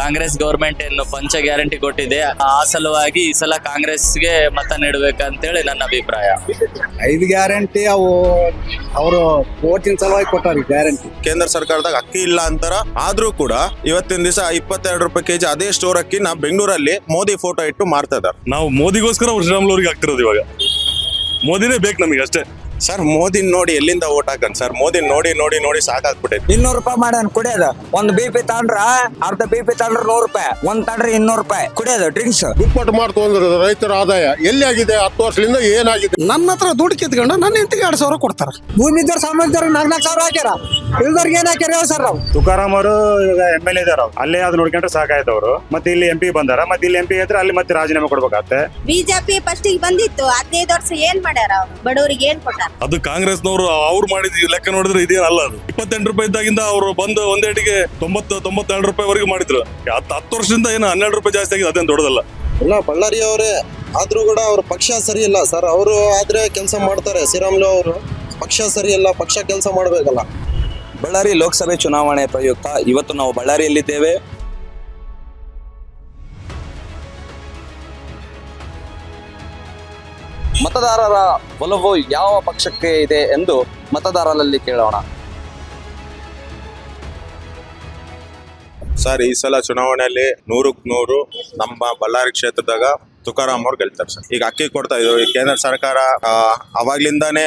Congress government ಏನು ಪಂಚ guarantee ಕೊಟ್ಟಿದೆ ಆ ಸಲುವಾಗಿ ಈ ಸಲ ಕಾಂಗ್ರೆಸ್ಗೆ ಮತ ನೀಡಬೇಕಂತೇಳಿ ನನ್ನ ಅಭಿಪ್ರಾಯ. ಐದು ಗ್ಯಾರಂಟಿ ಅವು ಅವರು ಓಟಿನ ಸಲುವಾಗಿ ಕೊಟ್ಟಾರ ಗ್ಯಾರಂಟಿ ಕೇಂದ್ರ ಸರ್ಕಾರದಾಗ ಅಕ್ಕಿ ಇಲ್ಲ ಅಂತಾರ ಆದ್ರೂ ಕೂಡ ಇವತ್ತಿನ ದಿವಸ ಇಪ್ಪತ್ತೆರಡು ರೂಪಾಯಿ ಕೆಜಿ ಅದೇ ಸ್ಟೋರ್ ಅಕ್ಕಿ ನಾವು ಬೆಂಗಳೂರಲ್ಲಿ ಮೋದಿ ಫೋಟೋ ಇಟ್ಟು ಮಾರ್ತಾ ಇದ್ದಾರೆ. ನಾವು ಮೋದಿಗೋಸ್ಕರ ಶ್ರೀರಾಮುಲು ಅವ್ರಿಗೆ ಆಗ್ತಿರೋದು ಇವಾಗ. ಮೋದಿನೇ ಬೇಕು ನಮಗೆ ಅಷ್ಟೇ. ಸರ್ ಮೋದಿ ನೋಡಿ ಎಲ್ಲಿಂದ ಓಟ್ ಹಾಕನ್ ಸರ್ ಮೋದಿ ನೋಡಿ ನೋಡಿ ನೋಡಿ ಸಾಕಾಗ್ಬಿಟ್ಟೈತಿ. ಇನ್ನೂರು ರೂಪಾಯಿ ಮಾಡ್ಯಾನ ಕುಡಿಯೋದ. ಒಂದ್ ಬಿ ಪಿ ತಗೊಂಡ್ರ ಅರ್ಧ ಬಿ ಪಿ ತಾಂಡ್ರ ನೂರು ರೂಪಾಯಿ ಒಂದ್ ತಗೊಂಡ್ರೆ ಇನ್ನೂರು ರೂಪಾಯಿ. ಕುಡಿಯೋದು ಡ್ರಿಂಕ್ಸ್ ದುಪ್ಪಟ್ಟು ಮಾಡ್ಕೊಂಡ್ರೆ ರೈತರ ಆದಾಯ ಎಲ್ಲಿ ಆಗಿದೆ? ಹತ್ತು ವರ್ಷದಿಂದ ಏನಾಗಿದೆ? ನನ್ನ ಹತ್ರ ದುಡ್ಡು ಕಿತ್ಕೊಂಡು ನನ್ನ ಹೆಂಡತಿಗೆ ಎರಡು ಸಾವಿರ ಕೊಡ್ತಾರ. ಭೂಮಿ ಇದ್ದವ್ರು ಸಾಮಾನ್ಯದವ್ರು ನಾಲ್ಕು ನಾಲ್ಕು ಸಾವಿರ ಹಾಕ್ಯಾರ. ಇಲ್ದವ್ರಿಗೆ ಏನ್ ಹಾಕ್ಯಾರ ಹೇಳಿ ಸರ್ ನಾವು ತುಕಾರಾಮ್ ಅವರು ಈಗ ಎಂ ಎಲ್ ಇದಾರ ಅಲ್ಲೇ ಅದು ನೋಡ್ಕೊಂಡ್ರೆ ಸಾಕಾಯ್ತು ಅವರು ಮತ್ತೆ ಇಲ್ಲಿ ಎಂ ಪಿ ಬಂದಾರ. ಮತ್ತೆ ಇಲ್ಲಿ ಎಂ ಪಿ ಇದ್ರೆ ಅಲ್ಲಿ ಮತ್ತೆ ರಾಜೀನಾಮೆ ಕೊಡ್ಬೇಕಾಗತ್ತೆ. ಬಿಜೆಪಿ ಫಸ್ಟಿಗೆ ಬಂದಿತ್ತು. ಹದಿನೈದು ವರ್ಷ ಏನ್ ಮಾಡ್ಯಾರ ಅವ್ರು? ಬಡವರಿಗೆ ಏನ್ ಕೊಟ್ಟಾರ? ಅದು ಕಾಂಗ್ರೆಸ್ನವರು ಅವ್ರು ಮಾಡಿದ ಲೆಕ್ಕ ನೋಡಿದ್ರೆ ಇದೇನು ಅಲ್ಲ ಅದು. ಇಪ್ಪತ್ತೆಂಟು ರೂಪಾಯಿ ಇದ್ದಾಗಿಂದ ಅವರು ಬಂದು ಒಂದೇಟಿಗೆ ತೊಂಬತ್ತು ತೊಂಬತ್ತೆರಡು ರೂಪಾಯಿವರೆಗೂ ಮಾಡಿದ್ರು. ಹತ್ತು ಹತ್ತು ವರ್ಷದಿಂದ ಏನು ಹನ್ನೆರಡು ರೂಪಾಯಿ ಜಾಸ್ತಿ ಆಗಿದೆ ಅದೇನು ದೊಡ್ಡದಲ್ಲ. ಇಲ್ಲ ಬಳ್ಳಾರಿ ಅವರೇ ಆದ್ರೂ ಕೂಡ ಅವ್ರ ಪಕ್ಷ ಸರಿ ಇಲ್ಲ. ಸರ್ ಅವರು ಆದ್ರೆ ಕೆಲಸ ಮಾಡ್ತಾರೆ ಶ್ರೀರಾಮ್ಲು ಅವರು. ಪಕ್ಷ ಸರಿ ಇಲ್ಲ ಪಕ್ಷ ಕೆಲಸ ಮಾಡ್ಬೇಕಲ್ಲ. ಬಳ್ಳಾರಿ ಲೋಕಸಭೆ ಚುನಾವಣೆ ಪ್ರಯುಕ್ತ. ಇವತ್ತು ನಾವು ಬಳ್ಳಾರಿಯಲ್ಲಿದ್ದೇವೆ. ಮತದಾರರ ಒಲವು ಯಾವ ಪಕ್ಷಕ್ಕೆ ಇದೆ ಎಂದು ಮತದಾರರಲ್ಲಿ ಕೇಳೋಣ. ಸರ್, ಈ ಸಲ ಚುನಾವಣೆಯಲ್ಲಿ ನೂರಕ್ಕೆ ನೂರು ನಮ್ಮ ಬಳ್ಳಾರಿ ಕ್ಷೇತ್ರದಾಗ ತುಕಾರಾಮ್ ಅವ್ರು ಗೆಲ್ತಾರೆ ಸರ್. ಈಗ ಅಕ್ಕಿ ಕೊಡ್ತಾ ಇದ್ರು. ಕೇಂದ್ರ ಸರ್ಕಾರ ಅವಾಗ್ಲಿಂದಾನೇ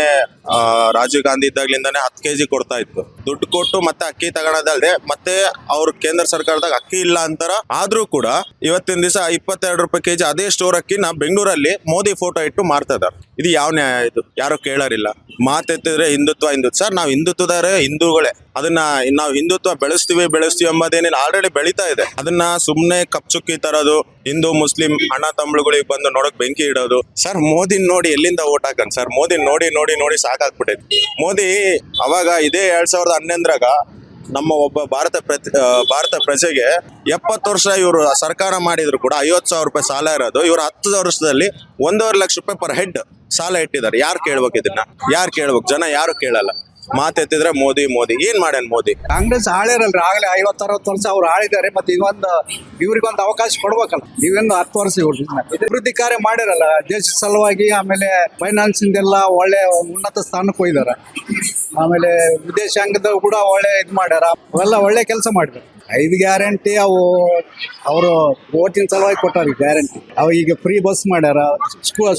ರಾಜೀವ್ ಗಾಂಧಿ ಇದ್ದಾಗ್ಲಿಂದಾನೇ ಹತ್ತು ಕೆಜಿ ಕೊಡ್ತಾ ಇತ್ತು. ದುಡ್ಡು ಕೊಟ್ಟು ಮತ್ತೆ ಅಕ್ಕಿ ತಗೊಳೋದಲ್ದೆ, ಮತ್ತೆ ಅವ್ರು ಕೇಂದ್ರ ಸರ್ಕಾರದಾಗ ಅಕ್ಕಿ ಇಲ್ಲ ಅಂತಾರ. ಆದ್ರೂ ಕೂಡ ಇವತ್ತಿನ ದಿವಸ ಇಪ್ಪತ್ತೆರಡು ರೂಪಾಯಿ ಕೆಜಿ ಅದೇ ಸ್ಟೋರ್ ಅಕ್ಕಿನ ಬೆಂಗಳೂರಲ್ಲಿ ಮೋದಿ ಫೋಟೋ ಇಟ್ಟು ಮಾರ್ತಾ ಇದ್ದಾರೆ. ಇದು ಯಾವ ನ್ಯಾಯ ಇದು? ಯಾರು ಕೇಳೋರಿಲ್ಲ. ಮಾತೆತ್ತಿದ್ರೆ ಹಿಂದುತ್ವ ಹಿಂದುತ್ವ. ಸರ್, ನಾವು ಹಿಂದುತ್ವದಾರೆ ಹಿಂದೂಗಳೇ. ಅದನ್ನ ನಾವು ಹಿಂದುತ್ವ ಬೆಳೆಸ್ತೀವಿ ಬೆಳೆಸ್ತೀವಿ ಎಂಬುದೇನೇನು ಆಲ್ರೆಡಿ ಬೆಳೀತಾ ಇದೆ. ಅದನ್ನ ಸುಮ್ಮನೆ ಕಪ್ಚುಕ್ಕಿ ತರೋದು, ಹಿಂದೂ, ಮುಸ್ಲಿಂ, ಅಣ್ಣ ತಮ್ಮಳುಗಳಿಗೆ ಬಂದು ನೋಡಕ್ ಬೆಂಕಿ ಇಡೋದು. ಸರ್ ಮೋದಿ ನೋಡಿ ಎಲ್ಲಿಂದ ಓಟ್ ಹಾಕನ್? ಸರ್ ಮೋದಿ ನೋಡಿ ನೋಡಿ ನೋಡಿ ಸಾಕಾಗ್ಬಿಟ್ಟೈತಿ ಮೋದಿ ಅವಾಗ ಇದೇ ಎರಡ್ ಸಾವಿರದ ಹನ್ನೊಂದರಾಗ ನಮ್ಮ ಒಬ್ಬ ಭಾರತ ಪ್ರತಿ ಭಾರತ ಪ್ರಜೆಗೆ ಎಪ್ಪತ್ತು ವರ್ಷ ಇವರು ಸರ್ಕಾರ ಮಾಡಿದ್ರು ಕೂಡ, ಐವತ್ತು ಸಾವಿರ ರೂಪಾಯಿ ಸಾಲ ಇರೋದು. ಇವರು ಹತ್ತು ವರ್ಷದಲ್ಲಿ ಒಂದೂವರೆ ಲಕ್ಷ ರೂಪಾಯಿ ಪರ್ ಹೆಡ್ ಸಾಲ ಇಟ್ಟಿದ್ದಾರೆ. ಯಾರು ಕೇಳ್ಬೇಕು ಇದನ್ನ? ಯಾರು ಕೇಳ್ಬೇಕು? ಜನ ಯಾರು ಕೇಳಲ್ಲ. ಮಾತೆತ್ತಿದ್ರೆ ಮೋದಿ ಮೋದಿ. ಏನ್ ಮಾಡ್ಯಾನ ಮೋದಿ? ಕಾಂಗ್ರೆಸ್ ಆಳಿರಲ್ರಿ ಆಗಲೇ ಐವತ್ತ, ಅರವತ್ತು ವರ್ಷ ಅವ್ರು ಆಳಿದ್ದಾರೆ ಮತ್ತೆ ಒಂದು ಇವ್ರಿಗೊಂದು ಅವಕಾಶ ಕೊಡ್ಬೇಕಲ್ಲ. ನೀವೇನು ಹತ್ತು ವರ್ಷ ಇವ್ರು. ಅಭಿವೃದ್ಧಿ ಕಾರ್ಯ ಮಾಡಿರಲ್ಲ ದೇಶದ ಸಲುವಾಗಿ ಆಮೇಲೆ ಫೈನಾನ್ಸ್ ಎಲ್ಲ ಒಳ್ಳೆ ಉನ್ನತ ಸ್ಥಾನಕ್ಕೆ ಹೋಗಿದಾರೆ. ಆಮೇಲೆ ವಿದೇಶಾಂಗದ ಕೂಡ ಒಳ್ಳೆ ಇದು ಮಾಡ್ಯಾರ. ಅವೆಲ್ಲ ಒಳ್ಳೆ ಕೆಲಸ ಮಾಡಿದ್ದಾರೆ ಐದು ಗ್ಯಾರಂಟಿ ಅವು, ಅವರು ಓಟಿನ ಸಲುವಾಗಿ ಕೊಟ್ಟಾರ ಗ್ಯಾರಂಟಿ. ಅವು ಈಗ ಫ್ರೀ ಬಸ್ ಮಾಡ್ಯಾರ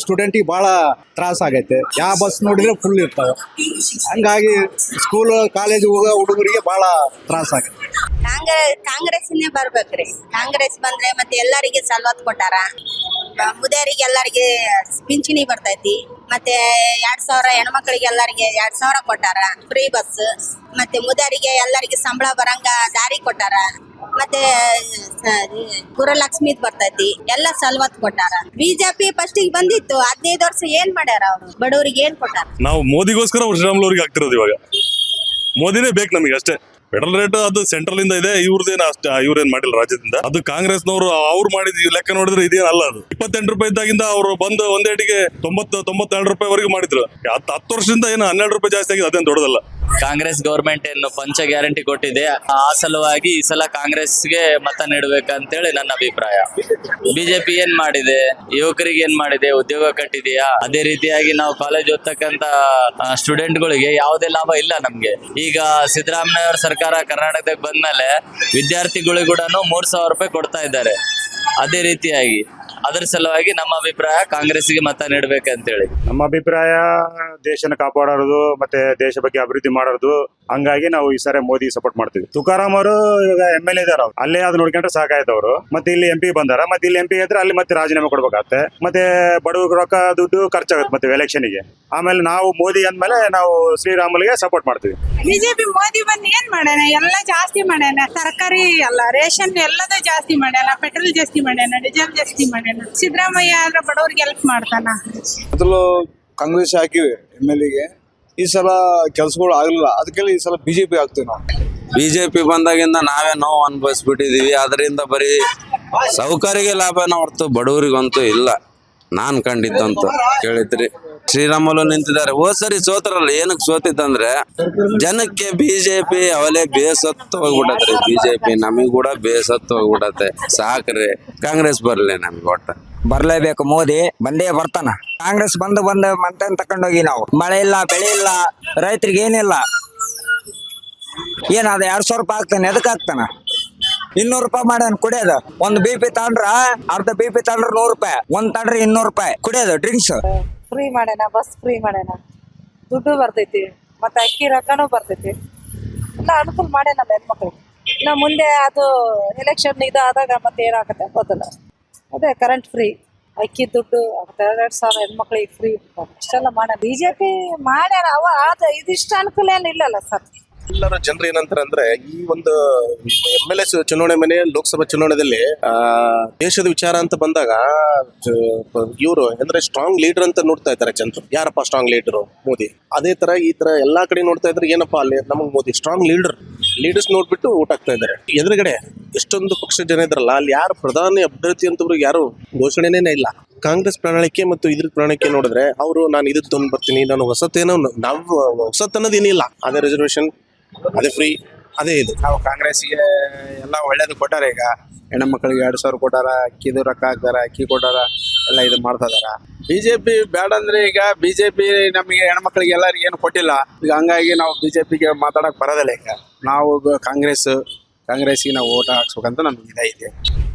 ಸ್ಟೂಡೆಂಟಿಗೆ ಭಾಳ ತ್ರಾಸ ಆಗೈತೆ. ಯಾವ ಬಸ್ ನೋಡಿದ್ರೆ ಫುಲ್ ಇರ್ತಾವೆ. ಹಂಗಾಗಿ ಸ್ಕೂಲ್ ಕಾಲೇಜ್ ಹೋಗೋ ಹುಡುಗರಿಗೆ ಭಾಳ ತ್ರಾಸ ಆಗೈತೆ ಕಾಂಗ್ರೆಸ್ ಕಾಂಗ್ರೆಸ್ನೇ ಬರ್ಬೇಕ್ರಿ. ಕಾಂಗ್ರೆಸ್ ಬಂದ್ರೆ ಮತ್ತೆ ಎಲ್ಲರಿಗೆ ಸಲ್ವತ್ ಕೊಟ್ಟಾರ. ಮುದಿಯರಿಗೆ ಎಲ್ಲರಿಗೆ ಪಿಂಚಣಿ ಬರ್ತೈತಿ. ಮತ್ತೆ ಎರಡ್ ಸಾವಿರ ಹೆಣ್ಮಕ್ಳಿಗೆ ಎಲ್ಲರಿಗೆ ಎರಡ್ ಸಾವಿರ ಕೊಟ್ಟಾರ. ಫ್ರೀ ಬಸ್ ಮತ್ತೆ ಮುದರಿಗೆ ಎಲ್ಲರಿಗೆ ಸಂಬಳ ಬರಂಗ ದಾರಿ ಕೊಟ್ಟಾರ. ಮತ್ತೆ ಗುರಲಕ್ಷ್ಮಿ ಬರ್ತೈತಿ. ಎಲ್ಲ ಸಲ್ವತ್ ಕೊಟ್ಟಾರ. ಬಿಜೆಪಿ ಫಸ್ಟ್ ಫಸ್ಟಿಗೆ ಬಂದಿತ್ತು. ಹದಿನೈದು ವರ್ಷ ಏನ್ ಮಾಡ್ಯಾರ ಅವ್ರು? ಬಡವರಿಗೆ ಏನ್ ಕೊಟ್ಟಾರ? ನಾವು ಮೋದಿಗೋಸ್ಕರ ಶ್ರೀರಾಮುಲು ಆಗ್ತಿರೋದು ಇವಾಗ. ಮೋದಿನೇ ಬೇಕು ನಮಗೆ ಅಷ್ಟೇ. ಪೆಟ್ರೋಲ್ ರೇಟ್ ಅದು ಸೆಂಟ್ರಲ್ ಇಂದ ಇದೆ, ಇವ್ರದೇನು ಅಷ್ಟ, ಇವ್ರೇನ್ ಮಾಡಿಲ್ಲ ರಾಜ್ಯದಿಂದ. ಅದು ಕಾಂಗ್ರೆಸ್ನವರು, ಅವ್ರು ಮಾಡಿದ ಲೆಕ್ಕ ನೋಡಿದ್ರೆ ಇದೇನಲ್ಲ ಅದು. ಇಪ್ಪತ್ತೆಂಟು ರೂಪಾಯಿ ಇದ್ದಾಗಿಂದ ಅವರು ಬಂದು ಒಂದೇಟಿಗೆ ತೊಂಬತ್ತು, ತೊಂಬತ್ತೆರಡು ರೂಪಾಯಿವರೆಗೂ ಮಾಡಿದ್ರು. ಹತ್ತು ವರ್ಷದಿಂದ ಏನು ಹನ್ನೆರಡು ರೂಪಾಯಿ ಜಾಸ್ತಿ ಆಗಿದೆ, ಅದೇನು ದೊಡ್ಡದಲ್ಲ. ಕಾಂಗ್ರೆಸ್ ಗೌರ್ಮೆಂಟ್ ಏನು ಪಂಚ ಗ್ಯಾರಂಟಿ ಕೊಟ್ಟಿದೆ, ಆ ಸಲುವಾಗಿ ಈ ಸಲ ಕಾಂಗ್ರೆಸ್ಗೆ ಮತ ನೀಡಬೇಕಂತೇಳಿ ನನ್ನ ಅಭಿಪ್ರಾಯ. ಬಿಜೆಪಿ ಏನ್ ಮಾಡಿದೆ? ಯುವಕರಿಗೆ ಏನ್ ಮಾಡಿದೆ? ಉದ್ಯೋಗ ಕಟ್ಟಿದೆಯಾ? ಅದೇ ರೀತಿಯಾಗಿ ನಾವು ಕಾಲೇಜ್ ಓದ್ತಕ್ಕಂತ ಸ್ಟೂಡೆಂಟ್ಗಳಿಗೆ ಯಾವುದೇ ಲಾಭ ಇಲ್ಲ ನಮ್ಗೆ. ಈಗ ಸಿದ್ದರಾಮಯ್ಯ ಅವ್ರ ಸರ್ಕಾರ ಕರ್ನಾಟಕದಾಗ ಬಂದ್ಮೇಲೆ ವಿದ್ಯಾರ್ಥಿಗಳಿಗೂ ಕೂಡ ಮೂರ್ ಸಾವಿರ ರೂಪಾಯಿ ಕೊಡ್ತಾ ಇದ್ದಾರೆ. ಅದೇ ರೀತಿಯಾಗಿ ಅದರ ಸಲುವಾಗಿ ನಮ್ಮ ಅಭಿಪ್ರಾಯ ಕಾಂಗ್ರೆಸ್ಗೆ ಮತ ನೀಡಬೇಕಂತೇಳಿ. ನಮ್ಮ ಅಭಿಪ್ರಾಯ ದೇಶನ ಕಾಪಾಡೋದು, ಮತ್ತೆ ದೇಶ ಬಗ್ಗೆ ಅಭಿವೃದ್ಧಿ ಮಾಡೋದು ಹಂಗಾಗಿ ನಾವು ಈ ಸಾರಿ ಮೋದಿ ಸಪೋರ್ಟ್ ಮಾಡ್ತೀವಿ. ತುಕಾರಾಮ್ ಅವರು ಇವಾಗ ಎಂ ಎಲ್ ಇದಾರ ಅಲ್ಲೇ ಅದು ನೋಡ್ಕೊಂಡ್ರೆ ಸಾಕಾಯ್ತು ಅವರು ಮತ್ತೆ ಇಲ್ಲಿ ಎಂ ಪಿ ಬಂದಾರ. ಮತ್ತೆ ಇಲ್ಲಿ ಎಂ ಪಿ ಇದ್ರೆ ಅಲ್ಲಿ ಮತ್ತೆ ರಾಜೀನಾಮೆ ಕೊಡ್ಬೇಕಾಗತ್ತೆ. ಮತ್ತೆ ಬಡವ ರೊಕ್ಕ ದುಡ್ಡು ಖರ್ಚಾಗುತ್ತೆ ಮತ್ತೆ ಎಲೆಕ್ಷನ್ಗೆ ಆಮೇಲೆ ನಾವು ಮೋದಿ ಅಂದ್ಮೇಲೆ ನಾವು ಶ್ರೀರಾಮುಲಿಗೆ ಸಪೋರ್ಟ್ ಮಾಡ್ತೀವಿ. ಬಿಜೆಪಿ ಮೋದಿ ಬಂದ್ ಏನ್ ಮಾಡ್ಯಾನ ಎಲ್ಲ ಜಾಸ್ತಿ ಮಾಡ್ಯಾನ ತರಕಾರಿ ಎಲ್ಲ ರೇಷನ್ ಎಲ್ಲದೂ ಜಾಸ್ತಿ ಮಾಡ್ಯಾನ ಪೆಟ್ರೋಲ್ ಜಾಸ್ತಿ ಮಾಡ್ಯಾನ ಡೀಸೆಲ್ ಜಾಸ್ತಿ ಮಾಡ್ಯಾನ ಸಿದ್ದರಾಮಯ್ಯ ಆದ್ರೆ ಬಡವ್ರಿಗೆ ಹೆಲ್ಪ್ ಮಾಡ್ತಾನ? ಮೊದಲು ಕಾಂಗ್ರೆಸ್ ಹಾಕಿವಿ ಎಂ ಎಲ್ ಎಗೆ ಈ ಸಲ ಕೆಲಸಗಳು ಆಗಲಿಲ್ಲ. ಅದಕ್ಕೆಲ್ಲ ಈ ಸಲ ಬಿಜೆಪಿ ಆಗ್ತೀವಿ ನಾವು. ಬಿಜೆಪಿ ಬಂದಾಗಿಂದ ನಾವೇ ನೋವು ಅನುಭವಿಸ್ಬಿಟ್ಟಿದೀವಿ. ಅದರಿಂದ ಬರೀ ಸೌಕರ್ಯಗೆ ಲಾಭನ ಹೊರತು ಬಡವರಿಗಂತೂ ಇಲ್ಲ. ನಾನ್ ಕಂಡಿದ್ದಂತೂ. ಕೇಳಿದ್ರಿ. ಶ್ರೀರಾಮಲು ನಿಂತಿದ್ದಾರೆ. ಹೋದ್ ಸರಿ ಸೋತರಲ್ಲ, ಏನಕ್ಕೆ ಸೋತಿದ್ದಂದ್ರೆ ಜನಕ್ಕೆ ಬಿಜೆಪಿ ಅವಲೇ ಬೇಸತ್ತು ಹೋಗ್ಬಿಟ್ಟತ್ರಿ ಬಿಜೆಪಿ ನಮಗ್ ಕೂಡ ಬೇಸತ್ತು ಹೋಗ್ಬಿಡತ್ತೆ. ಸಾಕ್ರಿ. ಕಾಂಗ್ರೆಸ್ ಬರಲಿ ನಮ್ಗೆ ಒಟ್ಟ. ಬರ್ಲೇಬೇಕು ಮೋದಿ. ಬಂದೇ ಬರ್ತಾನ. ಕಾಂಗ್ರೆಸ್ ಬಂದು ಬಂದು ಮಂತನ್ ತಕೊಂಡೋಗಿ ನಾವು. ಮಳೆ ಇಲ್ಲ, ಬೆಳೆ ಇಲ್ಲ, ರೈತರಿಗೆ ಏನಿಲ್ಲ. ಏನಾದ ಎರಡ್ ಸಾವಿರ ರೂಪಾಯಿ ಆಗ್ತಾನೆ ಎದಕ್ ಆಗ್ತಾನ ಇನ್ನೂರು ರೂಪಾಯಿ ಮಾಡ್ಯಾನ, ಕುಡಿಯೋದು. ಒಂದ್ ಬಿ ಪಿ ತಗೊಂಡ್ರ ಅರ್ಧ ಬಿ ಪಿ ತಗೊಂಡ್ರ ನೂರು ರೂಪಾಯಿ. ಒಂದ್ ತಗೊಂಡ್ರೆ ಇನ್ನೂರು ರೂಪಾಯಿ. ಕುಡಿಯೋದು ಡ್ರಿಂಕ್ಸ್ ಫ್ರೀ ಮಾಡ್ಯಾನ ಬಸ್ ಫ್ರೀ ಮಾಡ್ಯಾನ. ದುಡ್ಡು ಬರ್ತೈತಿ, ಮತ್ತೆ ಅಕ್ಕಿ ರೊಕ್ಕನೂ ಬರ್ತೈತಿ. ಎಲ್ಲ ಅನುಕೂಲ ಮಾಡ್ಯಾನ ಹೆಣ್ಮಕ್ಳು ನಾ ಮುಂದೆ ಅದು ಎಲೆಕ್ಷನ್ ಇದು ಆದಾಗ ಮತ್ತೆ ಏನಾಗತ್ತೆ ಗೊತ್ತಿಲ್ಲ. ಅದೇ ಕರೆಂಟ್ ಫ್ರೀ ಅಕ್ಕಿ ದುಡ್ಡು ಎರಡೆರಡು ಸಾವಿರ ಹೆಣ್ಮಕ್ಳಿಗೆ ಫ್ರೀ ಇಷ್ಟೆಲ್ಲ ಮಾಡ ಬಿ ಜೆ ಪಿ ಮಾಡ್ಯಾರ, ಅವ ಆದ ಇದಿಷ್ಟು ಅನುಕೂಲ ಏನು ಇಲ್ಲಲ್ಲ ಸರ್. ಎಲ್ಲರ ಜನರು ಏನಂತಾರೆ ಅಂದ್ರೆ, ಈ ಒಂದು ಎಂ ಎಲ್ ಎ ಚುನಾವಣೆ ಮನೆ, ಲೋಕಸಭಾ ಚುನಾವಣೆಯಲ್ಲಿ ದೇಶದ ವಿಚಾರ ಅಂತ ಬಂದಾಗ ಇವರು ಅಂದ್ರೆ ಸ್ಟ್ರಾಂಗ್ ಲೀಡರ್ ಅಂತ ನೋಡ್ತಾ ಇದ್ದಾರೆ ಜನರು. ಯಾರಪ್ಪ ಸ್ಟ್ರಾಂಗ್ ಲೀಡರ್ ಮೋದಿ. ಅದೇ ತರ ಈ ತರ ಎಲ್ಲಾ ಕಡೆ ನೋಡ್ತಾ ಇದ್ರೆ ಏನಪ್ಪಾ ಅಲ್ಲಿ ನಮಗ್ ಮೋದಿ? ಸ್ಟ್ರಾಂಗ್ ಲೀಡರ್ ಲೀಡರ್ಸ್ ನೋಡ್ಬಿಟ್ಟು ಊಟ ಆಗ್ತಾ ಇದ್ದಾರೆ. ಎದುರುಗಡೆ ಎಷ್ಟೊಂದು ಪಕ್ಷ ಜನ ಇದ್ರಲ್ಲ, ಅಲ್ಲಿ ಯಾರು ಪ್ರಧಾನಿ ಅಭ್ಯರ್ಥಿ ಅಂತವ್ರು ಯಾರು ಘೋಷಣೆನೇ ಇಲ್ಲ. ಕಾಂಗ್ರೆಸ್ ಪ್ರಣಾಳಿಕೆ ಮತ್ತು ಇದ್ರ ಪ್ರಣಾಳಿಕೆ ನೋಡಿದ್ರೆ ಅವರು, ನಾನು ಇದ್ ತೊಗೊಂಡ್ ಬರ್ತೀನಿ, ನಾನು ಹೊಸತೇನೋ, ನಾವು ಹೊಸತ್ ಅನ್ನೋದೇನಿಲ್ಲ ಅದೇ ರಿಸರ್ವೇಶನ್ ಅದೇ ಫ್ರೀ ಅದೇ ಇದು. ನಾವು ಕಾಂಗ್ರೆಸ್ಗೆ ಎಲ್ಲ ಒಳ್ಳೇದು ಕೊಟ್ಟಾರ ಈಗ. ಹೆಣ್ಮಕ್ಳಿಗೆ ಎರಡು ಸಾವಿರ ಕೊಟ್ಟಾರ ಅಕ್ಕಿದು ರೊಕ್ಕ ಹಾಕ್ತಾರ ಅಕ್ಕಿ ಕೊಟ್ಟಾರ, ಎಲ್ಲ ಇದು ಮಾಡ್ತಾ ಇದಾರ. ಬಿಜೆಪಿ ಬೇಡ ಅಂದ್ರೆ ಈಗ ಬಿಜೆಪಿ ನಮಗೆ ಹೆಣ್ಮಕ್ಳಿಗೆ ಎಲ್ಲರಿಗೂ ಏನು ಕೊಟ್ಟಿಲ್ಲ. ಈಗ ಹಂಗಾಗಿ ನಾವು ಬಿಜೆಪಿಗೆ ಮಾತಾಡಕ್ ಬರೋದಿಲ್ಲ ಈಗ. ನಾವು ಕಾಂಗ್ರೆಸ್ ಕಾಂಗ್ರೆಸ್ಗೆ ನಾವು ಓಟ್ ಹಾಕ್ಸ್ಬೇಕಂತ ನಮ್ಗೆ ಇದೈತೆ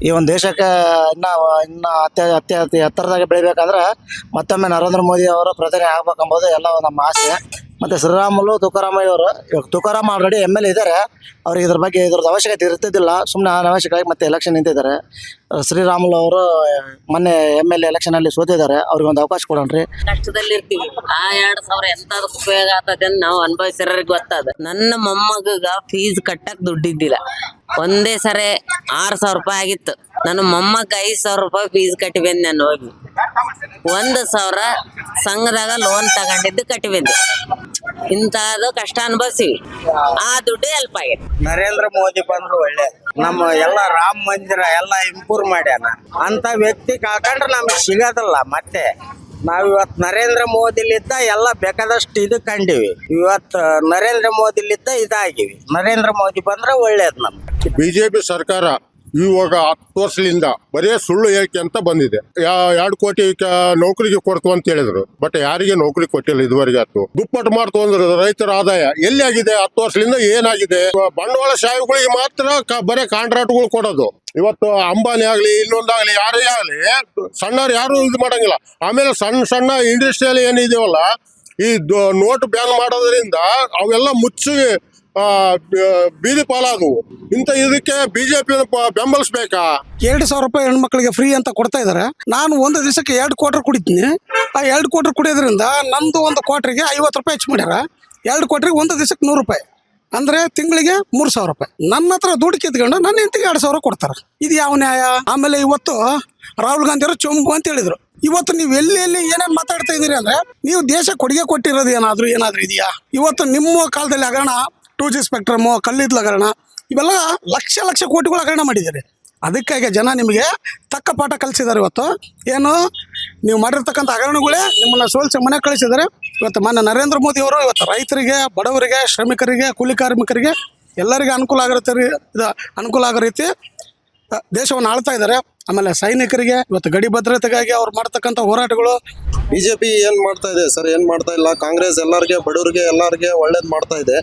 ಈ ಒಂದು ದೇಶಕ್ಕೆ ಇನ್ನ ಇನ್ನ ಅತ್ಯ ಅತ್ಯ ಅತಿ ಎತ್ತರದಾಗ ಬೆಳಿಬೇಕಾದ್ರೆ ಮತ್ತೊಮ್ಮೆ ನರೇಂದ್ರ ಮೋದಿ ಅವರು ಪ್ರಧಾನಿ ಆಗ್ಬೇಕಂಬುದು ಎಲ್ಲ ನಮ್ಮ ಆಸೆ. ಮತ್ತೆ ಶ್ರೀರಾಮುಲು, ತುಕಾರಾಮಯ್ಯವರು, ಇವಾಗ Tukaram already M L A ಇದ್ದಾರೆ ಅವ್ರಿಗೆ ಇದ್ರ ಬಗ್ಗೆ ಇದ್ರದ್ದು ಅವಶ್ಯಕತೆ ಇರ್ತಿದ್ದಿಲ್ಲ. ಸುಮ್ಮನೆ ಅನವಶ್ಯಕವಾಗಿ ಮತ್ತೆ ಎಲೆಕ್ಷನ್ ನಿಂತಿದ್ದಾರೆ. ಶ್ರೀರಾಮುಲು ಅವರು ಮೊನ್ನೆ ಎಂ ಎಲ್ ಎಲೆಕ್ಷನ್ ಅಲ್ಲಿ ಸೋತಿದ್ದಾರೆ. ಅವ್ರಿಗೆ ಒಂದು ಅವಕಾಶ ಕೊಡೋಣ್ರಿ. ಕಷ್ಟದಲ್ಲಿ ಇರ್ತೀವಿ. ಆ ಎರಡ್ ಸಾವಿರ ಎಂತದಕ್ ಉಪಯೋಗ ಆಗ್ತದೆ ನಾವು ಅನುಭವಿಸಿರೋರಿಗೆ ಗೊತ್ತದ. ನನ್ನ ಮೊಮ್ಮಗ ಫೀಸ್ ಕಟ್ಟಕ್ ದುಡ್ಡಿದ್ದಿಲ್ಲ. ಒಂದೇ ಸರಿ ಆರು ಸಾವಿರ ರೂಪಾಯಿ ಆಗಿತ್ತು. ನನ್ನ ಮೊಮ್ಮಗ ಐದು ಸಾವಿರ ರೂಪಾಯಿ ಫೀಸ್ ಕಟ್ಟಿ ನಾನು ಹೋಗಿ. ಒಂದು ಸಾವಿರ ಸಂಘದಾಗ ಲೋನ್ ತಗೊಂಡಿದ್ದು ಕಟ್ಟಿ ಇಂಥದ್ದು ಕಷ್ಟ ಅನುಭವಿಸಿ ಆ ದುಡ್ಡು ಹೆಲ್ಪ್ ಆಗೈತೆ. ನರೇಂದ್ರ ಮೋದಿ ಬಂದ್ರು ಒಳ್ಳೆ. ನಮ್ಮ ಎಲ್ಲ ರಾಮ ಮಂದಿರ ಎಲ್ಲ ಇಂಪ್ರೂವ್ ಮಾಡ್ಯಾನ. ಅಂತ ವ್ಯಕ್ತಿ ಕಾಕೊಂಡ್ರೆ ನಮಗೆ ಸಿಗೋದಲ್ಲ ಮತ್ತೆ. ನಾವು ಇವತ್ತು ನರೇಂದ್ರ ಮೋದಿಲಿದ್ದ ಎಲ್ಲ ಬೇಕಾದಷ್ಟು ಇದು ಕಂಡಿವಿ. ಇವತ್ತು ನರೇಂದ್ರ ಮೋದಿಲಿದ್ದ ಇದಾಗಿವಿ. ನರೇಂದ್ರ ಮೋದಿ ಬಂದ್ರೆ ಒಳ್ಳೇದು ನಮ್ಗೆ. ಬಿಜೆಪಿ ಸರ್ಕಾರ ಇವಾಗ ಹತ್ತು ವರ್ಷದಿಂದ ಬರೀ ಸುಳ್ಳು ಹೇಳಿಕೆ ಅಂತ ಬಂದಿದೆ. ಎರಡು ಕೋಟಿ ನೌಕರಿಗೆ ಕೊಡ್ತು ಅಂತ ಹೇಳಿದ್ರು. ಬಟ್ ಯಾರಿಗೆ ನೌಕರಿ ಕೊಟ್ಟಿಲ್ಲ ಇದುವರೆಗೆ ಆತು ದುಪ್ಪಟ್ಟು ಮಾಡ್ತು ಅಂದ್ರೆ ರೈತರ ಆದಾಯ ಎಲ್ಲಿ ಆಗಿದೆ? ಹತ್ತು ವರ್ಷದಿಂದ ಏನಾಗಿದೆ? ಬಂಡವಾಳ ಶಾಹಿಗಳಿಗೆ ಮಾತ್ರ ಬರೀ ಕಾಂಟ್ರಾಕ್ಟ್ಗಳು ಕೊಡೋದು. ಇವತ್ತು ಅಂಬಾನಿ ಆಗ್ಲಿ ಇನ್ನೊಂದಾಗ್ಲಿ ಯಾರೇ ಆಗ್ಲಿ, ಸಣ್ಣವ್ರು ಯಾರು ಇದು ಮಾಡಂಗಿಲ್ಲ. ಆಮೇಲೆ ಸಣ್ಣ ಸಣ್ಣ ಇಂಡಸ್ಟ್ರಿಯಲ್ಲಿ ಏನಿದೆಯಲ್ಲ ಈ ನೋಟ್ ಬ್ಯಾನ್ ಮಾಡೋದ್ರಿಂದ ಅವೆಲ್ಲ ಮುಚ್ಚಿ ಬೀದಿ ಪಾಲಾದವು ಇಂಥ ಇದಕ್ಕೆ ಬಿಜೆಪಿ ಬೆಂಬಲಿಸಬೇಕಾ? ಎರಡು ಸಾವಿರ ರೂಪಾಯಿ ಹೆಣ್ಮಕ್ಳಿಗೆ ಫ್ರೀ ಅಂತ ಕೊಡ್ತಾ ಇದ್ದಾರೆ ನಾನು ಒಂದು ದಿವಸಕ್ಕೆ ಎರಡು ಕ್ವಾರ್ಟರ್ ಕುಡಿತೀನಿ. ಆ ಎರಡು ಕ್ವಾರ್ಟರ್ ಕುಡಿಯೋದ್ರಿಂದ ನಮ್ದು ಒಂದು ಕ್ವಾರ್ಟ್ರಿಗೆ ಐವತ್ತು ರೂಪಾಯಿ ಹೆಚ್ಚು ಮಾಡ್ಯಾರ. ಎರಡು ಕ್ವಾರ್ಟ್ರಿಗೆ ಒಂದು ದಿವಸಕ್ಕೆ ನೂರು ರೂಪಾಯಿ. ಅಂದ್ರೆ ತಿಂಗಳಿಗೆ ಮೂರು ಸಾವಿರ ರೂಪಾಯಿ. ನನ್ನ ಹತ್ರ ದುಡ್ಡು ಕಿತ್ಕೊಂಡು ನನ್ನ ಹೆಂಡತಿಗೆ ಎರಡು ಸಾವಿರ ಕೊಡ್ತಾರೆ. ಇದು ಯಾವ ನ್ಯಾಯ? ಆಮೇಲೆ ಇವತ್ತು ರಾಹುಲ್ ಗಾಂಧಿ ಅವರು ಚೊಂಬು ಅಂತ ಹೇಳಿದ್ರು. ಇವತ್ತು ನೀವು ಎಲ್ಲಿ ಎಲ್ಲಿ ಏನೇನು ಮಾತಾಡ್ತಾ ಇದ್ದೀರಿ ಅಂದ್ರೆ, ನೀವು ದೇಶ ಕೊಡುಗೆ ಕೊಟ್ಟಿರೋದು ಏನಾದರೂ ಏನಾದ್ರು ಇದೆಯಾ? ಇವತ್ತು ನಿಮ್ಮ ಕಾಲದಲ್ಲಿ ಹಗರಣ ಟೂ ಜಿ ಸ್ಪೆಕ್ಟ್ರಮು ಕಲ್ಲಿದ್ದಲು ಹಗರಣ, ಇವೆಲ್ಲ ಲಕ್ಷ ಲಕ್ಷ ಕೋಟಿಗಳು ಹಗರಣ ಮಾಡಿದ್ದಾರೆ. ಅದಕ್ಕಾಗಿ ಜನ ನಿಮಗೆ ತಕ್ಕ ಪಾಠ ಕಲಿಸಿದ್ದಾರೆ ಇವತ್ತು. ಏನು? ನೀವು ಮಾಡಿರ್ತಕ್ಕಂಥ ಹಗರಣಗಳೇ ನಿಮ್ಮನ್ನ ಸೋಲಿಸಿ ಮನೆ ಕಳಿಸಿದ್ದಾರೆ. ಇವತ್ತು ಮಾನ್ಯ ನರೇಂದ್ರ ಮೋದಿ ಅವರು ಇವತ್ತು ರೈತರಿಗೆ, ಬಡವರಿಗೆ, ಶ್ರಮಿಕರಿಗೆ, ಕೂಲಿ ಕಾರ್ಮಿಕರಿಗೆ ಎಲ್ಲರಿಗೆ ಅನುಕೂಲ ಆಗಿರುತ್ತೆ ರೀ ಇದು ಅನುಕೂಲ ಆಗೋ ರೀತಿ ದೇಶವನ್ನು ಆಳ್ತಾ ಇದ್ದಾರೆ. ಆಮೇಲೆ ಸೈನಿಕರಿಗೆ ಇವತ್ತು ಗಡಿ ಭದ್ರತೆಗಾಗಿ ಅವ್ರು ಮಾಡ್ತಕ್ಕಂಥ ಹೋರಾಟಗಳು. ಬಿಜೆಪಿ ಏನು ಮಾಡ್ತಾ ಇದೆ? ಸರ್, ಏನು ಮಾಡ್ತಾ ಇಲ್ಲ? ಕಾಂಗ್ರೆಸ್ ಎಲ್ಲರಿಗೆ, ಬಡವರಿಗೆ ಎಲ್ಲರಿಗೆ ಒಳ್ಳೇದ್ ಮಾಡ್ತಾ ಇದೆ.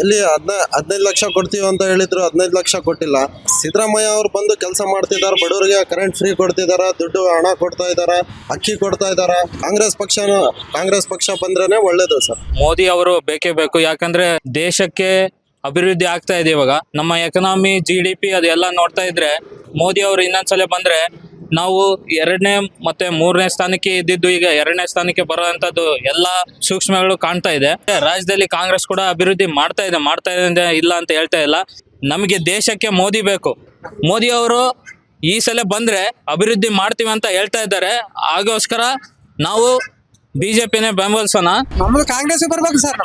ಎಲ್ಲಿ ಹದ್ನ, ಹದಿನೈದು ಲಕ್ಷ ಕೊಡ್ತೀವಿ ಅಂತ ಹೇಳಿದ್ರು ಹದಿನೈದು ಲಕ್ಷ ಕೊಟ್ಟಿಲ್ಲ. ಸಿದ್ದರಾಮಯ್ಯ ಅವ್ರು ಬಂದು ಕೆಲಸ ಮಾಡ್ತಿದ್ದಾರೆ, ಬಡವರಿಗೆ ಕರೆಂಟ್ ಫ್ರೀ ಕೊಡ್ತಿದಾರ ದುಡ್ಡು, ಹಣ ಕೊಡ್ತಾ ಇದಾರ ಅಕ್ಕಿ ಕೊಡ್ತಾ ಇದಾರ ಕಾಂಗ್ರೆಸ್ ಪಕ್ಷ ಕಾಂಗ್ರೆಸ್ ಪಕ್ಷ ಬಂದ್ರೆ ಒಳ್ಳೇದು ಸರ್. ಮೋದಿ ಅವರು ಬೇಕೇ ಬೇಕು, ಯಾಕಂದ್ರೆ ದೇಶಕ್ಕೆ ಅಭಿವೃದ್ಧಿ ಆಗ್ತಾ ಇದೆ ಇವಾಗ. ನಮ್ಮ ಎಕನಾಮಿ ಜಿ ಡಿ ಪಿ ಅದೆಲ್ಲ ನೋಡ್ತಾ ಇದ್ರೆ ಮೋದಿ ಅವರು ಇನ್ನೊಂದ್ಸಲ ಬಂದ್ರೆ ನಾವು ಎರಡನೇ ಮತ್ತೆ ಮೂರನೇ ಸ್ಥಾನಕ್ಕೆ ಇದ್ದಿದ್ದು ಈಗ ಎರಡನೇ ಸ್ಥಾನಕ್ಕೆ ಬರುವಂತದ್ದು ಎಲ್ಲಾ ಸೂಕ್ಷ್ಮಗಳು ಕಾಣ್ತಾ ಇದೆ. ರಾಜ್ಯದಲ್ಲಿ ಕಾಂಗ್ರೆಸ್ ಕೂಡ ಅಭಿವೃದ್ಧಿ ಮಾಡ್ತಾ ಇದೆ ಮಾಡ್ತಾ ಇದೆ ಇಲ್ಲ ಅಂತ ಹೇಳ್ತಾ ಇಲ್ಲ. ನಮಗೆ ದೇಶಕ್ಕೆ ಮೋದಿ ಬೇಕು. ಮೋದಿ ಅವರು ಈ ಸಲ ಬಂದ್ರೆ ಅಭಿವೃದ್ಧಿ ಮಾಡ್ತೀವಿ ಅಂತ ಹೇಳ್ತಾ ಇದ್ದಾರೆ. ಆಗೋಸ್ಕರ ನಾವು ಬಿಜೆಪಿನೇ ಬೆಂಬಲಿಸೋಣ. ನಮ್ದು ಕಾಂಗ್ರೆಸ್ ಬರ್ಬೇಕು ಸರ್.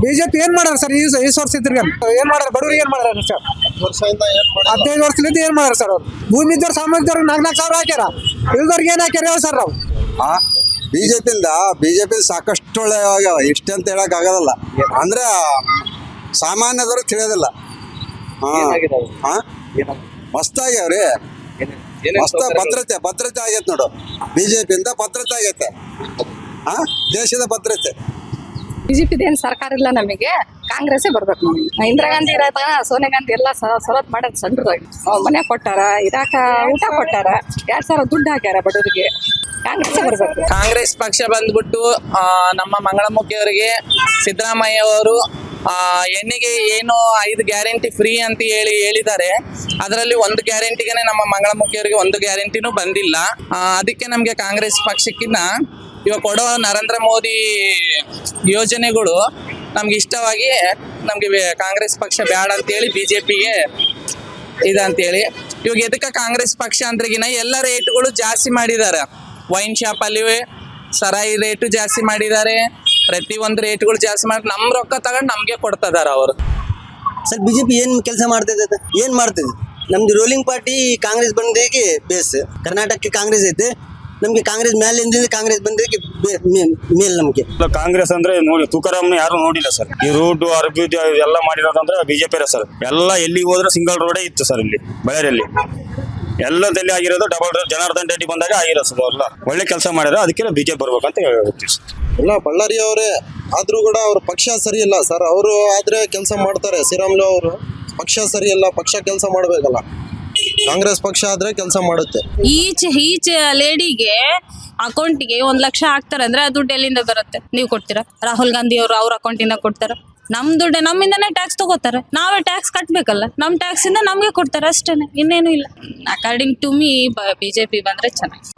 ಬಿಜೆಪಿ ಏನ್ ಮಾಡೋರು ಸರ್ ಈ ಈ ವರ್ಷ ಇದ್ರಿಗೆ? ಏನ್ ಮಾಡ್ಯಾರ? ಬಡವರಿಗೆ ಏನ್ ಮಾಡಾರ ಸರ್? ವರ್ಷದಿಂದ ಏನ್ ಮಾಡಿಲ್ಲ. ಹದಿನೈದು ವರ್ಷದಿಂದ ಏನ್ ಮಾಡ್ಯಾರ ಸರ್ ಅವ್ರು. ಭೂಮಿ ಇದ್ದವ್ರು ಸಾಮಾನ್ಯದವ್ರು ನಾಲ್ಕು ನಾಲ್ಕು ಸಾವಿರ ಹಾಕ್ಯಾರ. ಇಲ್ದವ್ರಿಗೆ ಏನ್ ಹಾಕ್ಯಾರ ಹೇಳಿ ಸರ್ ನಾವು ಬಿಜೆಪಿಯಿಂದ ಬಿಜೆಪಿ ಸಾಕಷ್ಟು ಒಳ್ಳೆ ಆಗ್ಯಾವ ಇಷ್ಟೇ ಅಂತ ಹೇಳಕ್ ಆಗೋದಲ್ಲ ಅಂದ್ರೆ ಸಾಮಾನ್ಯದವ್ರು ತಿಳಿಯೋದಿಲ್ಲ. ಹಾ ಹಾ ಮಸ್ತ್ ಆಗ್ಯಾವ್ರಿ ಮಸ್ತ್ ಭದ್ರತೆ ಭದ್ರತೆ ಆಗೈತೆ ನೋಡು. ಬಿಜೆಪಿಯಿಂದ ಭದ್ರತೆ ಆಗೈತೆ. ಹಾ ದೇಶದ ಭದ್ರತೆ. ಬಿಜೆಪಿ ಏನ್ ಸರ್ಕಾರ ಇಲ್ಲ ನಮಗೆ ಕಾಂಗ್ರೆಸ್ ಬರ್ಬೇಕು ನೋಡಿ ಇಂದಿರಾ ಗಾಂಧಿ ಇರತ್ತ ಸೋನಿಯಾ ಗಾಂಧಿ ಎಲ್ಲ ಸವಲತ್ತು ಮಾಡೋದು ಸಣ್ಣದಾಗಿ ಮನೆ ಕೊಟ್ಟಾರ, ಇದಾಕ ಊಟ ಕೊಟ್ಟಾರ, ಎರಡ್ ಸಾವಿರ ದುಡ್ಡು ಹಾಕ್ಯಾರ ಬಡವರಿಗೆ. ಕಾಂಗ್ರೆಸ್ ಬರ್ಬೇಕು. ಕಾಂಗ್ರೆಸ್ ಪಕ್ಷ ಬಂದ್ಬಿಟ್ಟು ನಮ್ಮ ಮಂಗಳಮುಖಿಯವರಿಗೆ ಸಿದ್ದರಾಮಯ್ಯ ಅವರು ಹೆಣ್ಣಿಗೆ ಏನು ಐದು ಗ್ಯಾರಂಟಿ ಫ್ರೀ ಅಂತ ಹೇಳಿ ಹೇಳಿದ್ದಾರೆ. ಅದರಲ್ಲಿ ಒಂದು ಗ್ಯಾರಂಟಿಗೆ ನಮ್ಮ ಮಂಗಳಮುಖಿಯವರಿಗೆ ಒಂದು ಗ್ಯಾರಂಟಿನೂ ಬಂದಿಲ್ಲ. ಅದಕ್ಕೆ ನಮಗೆ ಕಾಂಗ್ರೆಸ್ ಪಕ್ಷಕ್ಕಿಂತ ಇವಾಗ ಕೊಡೋ ನರೇಂದ್ರ ಮೋದಿ ಯೋಜನೆಗಳು ನಮ್ಗೆ ಇಷ್ಟವಾಗಿ ನಮಗೆ ಕಾಂಗ್ರೆಸ್ ಪಕ್ಷ ಬೇಡ ಅಂತೇಳಿ ಬಿ ಜೆ ಪಿಗೆ ಇದಂತೇಳಿ. ಇವಾಗ ಎದಕ್ಕೆ ಕಾಂಗ್ರೆಸ್ ಪಕ್ಷ ಅಂದ್ರಗಿನ ಎಲ್ಲ ರೇಟ್ಗಳು ಜಾಸ್ತಿ ಮಾಡಿದ್ದಾರೆ. ವೈನ್ ಶಾಪಲ್ಲಿ ಸರಾಯಿ ರೇಟು ಜಾಸ್ತಿ ಮಾಡಿದ್ದಾರೆ, ಪ್ರತಿಯೊಂದು ರೇಟ್ಗಳು ಜಾಸ್ತಿ ಮಾಡಿ ನಮ್ಮ ರೊಕ್ಕ ತಗೊಂಡು ನಮಗೆ ಕೊಡ್ತಿದಾರೆ ಅವರು. ಸರ್, ಬಿಜೆಪಿ ಏನು ಕೆಲಸ ಮಾಡ್ತಿದೆ ಏನು ಮಾಡ್ತಿದೆ? ನಮ್ದು ರೂಲಿಂಗ್ ಪಾರ್ಟಿ ಕಾಂಗ್ರೆಸ್ ಬಂದಿಗೆ ಬೇಸ್. ಕರ್ನಾಟಕಕ್ಕೆ ಕಾಂಗ್ರೆಸ್ ಐತೆ. ನಮ್ಗೆ ಕಾಂಗ್ರೆಸ್ ಮೇಲಿಂದ ಕಾಂಗ್ರೆಸ್ ಬಂದಿದ್ದಕ್ಕೆ ಮೇಲ್ ನಮಗೆ. ಕಾಂಗ್ರೆಸ್ ಅಂದ್ರೆ ನೋಡಿ ತುಕಾರಾಮ್ನ ಯಾರು ನೋಡಿಲ್ಲ ಸರ್. ಈ ರೋಡ್ ಅಭಿವೃದ್ಧಿ ಎಲ್ಲ ಮಾಡಿರೋದಂದ್ರೆ ಬಿಜೆಪಿ ಸರ್. ಎಲ್ಲ ಎಲ್ಲಿಗೆ ಹೋದ್ರೆ ಸಿಂಗಲ್ ರೋಡೇ ಇತ್ತು ಸರ್ ಇಲ್ಲಿ ಬಳ್ಳಾರಿಯಲ್ಲಿ. ಎಲ್ಲದಲ್ಲಿ ಆಗಿರೋದು ಡಬಲ್ ರೋಡ್ ಜನಾರ್ದನ್ ರೆಡ್ಡಿ ಬಂದಾಗ ಆಗಿರೋ ಸರ್ ಎಲ್ಲ ಒಳ್ಳೆ ಕೆಲಸ ಮಾಡಿರೋ ಅದಕ್ಕೆಲ್ಲ ಬಿಜೆಪಿ ಬರ್ಬೇಕಂತ ಹೇಳ್ತೀವಿ ಸರ್. ಇಲ್ಲ ಬಳ್ಳಾರಿ ಅವರೇ ಆದ್ರೂ ಕೂಡ ಅವ್ರ ಪಕ್ಷ ಸರಿ ಇಲ್ಲ ಸರ್. ಅವರು ಆದ್ರೆ ಕೆಲಸ ಮಾಡ್ತಾರೆ ಶ್ರೀರಾಮ್ಲು ಅವರು. ಪಕ್ಷ ಸರಿ ಇಲ್ಲ ಪಕ್ಷ ಕೆಲಸ ಮಾಡ್ಬೇಕಲ್ಲ. ಕಾಂಗ್ರೆಸ್ ಪಕ್ಷ ಆದ್ರೆ ಕೆಲಸ ಮಾಡುತ್ತೆ. ಈಚ ಈಚ ಲೇಡಿಗೆ ಅಕೌಂಟ್ಗೆ ಒಂದ್ ಲಕ್ಷ ಹಾಕ್ತಾರೆ ಅಂದ್ರೆ ಆ ದುಡ್ಡು ಎಲ್ಲಿಂದ ಬರುತ್ತೆ? ನೀವು ಕೊಡ್ತೀರಾ? ರಾಹುಲ್ ಗಾಂಧಿ ಅವರು ಅವ್ರ ಅಕೌಂಟಿಂದ ಕೊಡ್ತಾರ? ನಮ್ ದುಡ್ಡು ನಮ್ಮಿಂದನೇ ಟ್ಯಾಕ್ಸ್ ತಗೋತಾರೆ. ನಾವೇ ಟ್ಯಾಕ್ಸ್ ಕಟ್ಬೇಕಲ್ಲ, ನಮ್ ಟ್ಯಾಕ್ಸ್ ಇಂದ ನಮ್ಗೆ ಕೊಡ್ತಾರೆ ಅಷ್ಟೇನೆ, ಇನ್ನೇನು ಇಲ್ಲ. ಅಕಾರ್ಡಿಂಗ್ ಟು ಮೀ ಬಿಜೆಪಿ ಬಂದ್ರೆ ಚೆನ್ನಾಗಿ.